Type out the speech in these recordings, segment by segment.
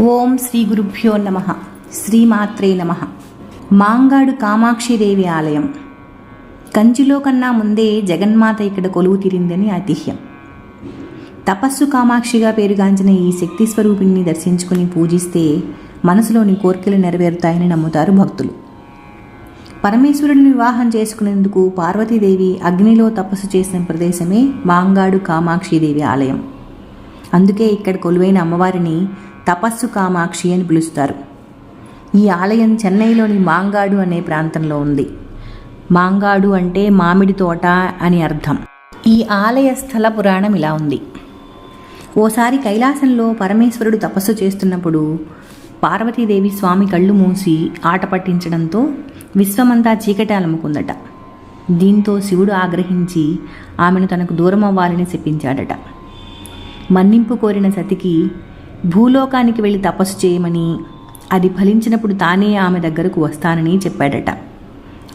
ఓం శ్రీ గురుభ్యో నమ. శ్రీమాత్రే నమ. మాంగాడు కామాక్షిదేవి ఆలయం. కంచిలో కన్నా ముందే జగన్మాత ఇక్కడ కొలువు తీరిందని ఐతిహ్యం. తపస్సు కామాక్షిగా పేరుగాంచిన ఈ శక్తి స్వరూపిణిని దర్శించుకుని పూజిస్తే మనసులోని కోరికలు నెరవేరుతాయని నమ్ముతారు భక్తులు. పరమేశ్వరుడిని వివాహం చేసుకునేందుకు పార్వతీదేవి అగ్నిలో తపస్సు చేసిన ప్రదేశమే మాంగాడు కామాక్షిదేవి ఆలయం. అందుకే ఇక్కడ కొలువైన అమ్మవారిని తపస్సు కామాక్షి అని పిలుస్తారు. ఈ ఆలయం చెన్నైలోని మాంగాడు అనే ప్రాంతంలో ఉంది. మాంగాడు అంటే మామిడి తోట అని అర్థం. ఈ ఆలయ స్థల పురాణం ఇలా ఉంది. ఓసారి కైలాసంలో పరమేశ్వరుడు తపస్సు చేస్తున్నప్పుడు పార్వతీదేవి స్వామి కళ్ళు మూసి ఆట పట్టించడంతో విశ్వమంతా చీకటి అలముకుందట. దీంతో శివుడు ఆగ్రహించి ఆమెను తనకు దూరం అవ్వాలని చెప్పించాడట మన్నింపు కోరిన సతికి భూలోకానికి వెళ్ళి తపస్సు చేయమని అది ఫలించినప్పుడు తానే ఆమె దగ్గరకు వస్తానని చెప్పాడట.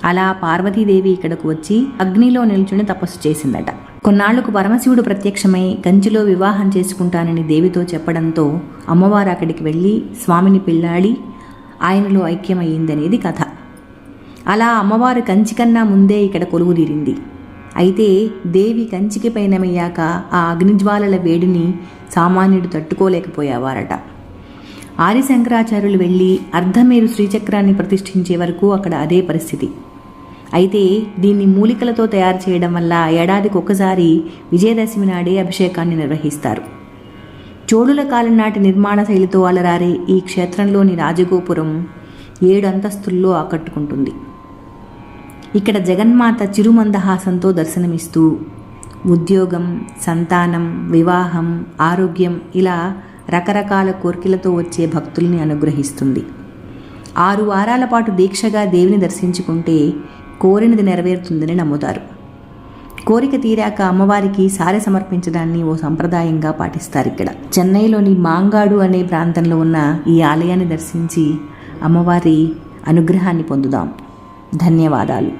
అలా పార్వతీదేవి ఇక్కడకు వచ్చి అగ్నిలో నిల్చుని తపస్సు చేసిందట. కొన్నాళ్ళకు పరమశివుడు ప్రత్యక్షమై కంచిలో వివాహం చేసుకుంటానని దేవితో చెప్పడంతో అమ్మవారు అక్కడికి వెళ్ళి స్వామిని పెళ్ళాడి ఆయనలో ఐక్యమయ్యిందనేది కథ. అలా అమ్మవారు కంచి కన్నా ముందే ఇక్కడ కొలువుదీరింది. అయితే దేవి కంచికి పైనమయ్యాక ఆ అగ్నిజ్వాలల వేడిని సామాన్యుడు తట్టుకోలేకపోయేవారట. ఆదిశంకరాచార్యులు వెళ్ళి అర్ధమేరు శ్రీచక్రాన్ని ప్రతిష్ఠించే వరకు అక్కడ అదే పరిస్థితి. అయితే దీన్ని మూలికలతో తయారు చేయడం వల్ల ఏడాదికి ఒకసారి విజయదశమి నాడే అభిషేకాన్ని నిర్వహిస్తారు. చోళుల కాలం నాటి నిర్మాణ శైలితో అలరారే ఈ క్షేత్రంలోని రాజగోపురం ఏడు అంతస్తుల్లో ఆకట్టుకుంటుంది. ఇక్కడ జగన్మాత చిరుమందహాసంతో దర్శనమిస్తూ ఉద్యోగం సంతానం వివాహం ఆరోగ్యం ఇలా రకరకాల కోరికలతో వచ్చే భక్తుల్ని అనుగ్రహిస్తుంది. ఆరు వారాల పాటు దీక్షగా దేవిని దర్శించుకుంటే కోరినది నెరవేరుతుందని నమ్ముతారు. కోరిక తీరాక అమ్మవారికి సారె సమర్పించడాన్ని ఓ సంప్రదాయంగా పాటిస్తారు ఇక్కడ. చెన్నైలోని మాంగాడు అనే ప్రాంతంలో ఉన్న ఈ ఆలయాన్ని దర్శించి అమ్మవారి అనుగ్రహాన్ని పొందుదాం. ధన్యవాదాలు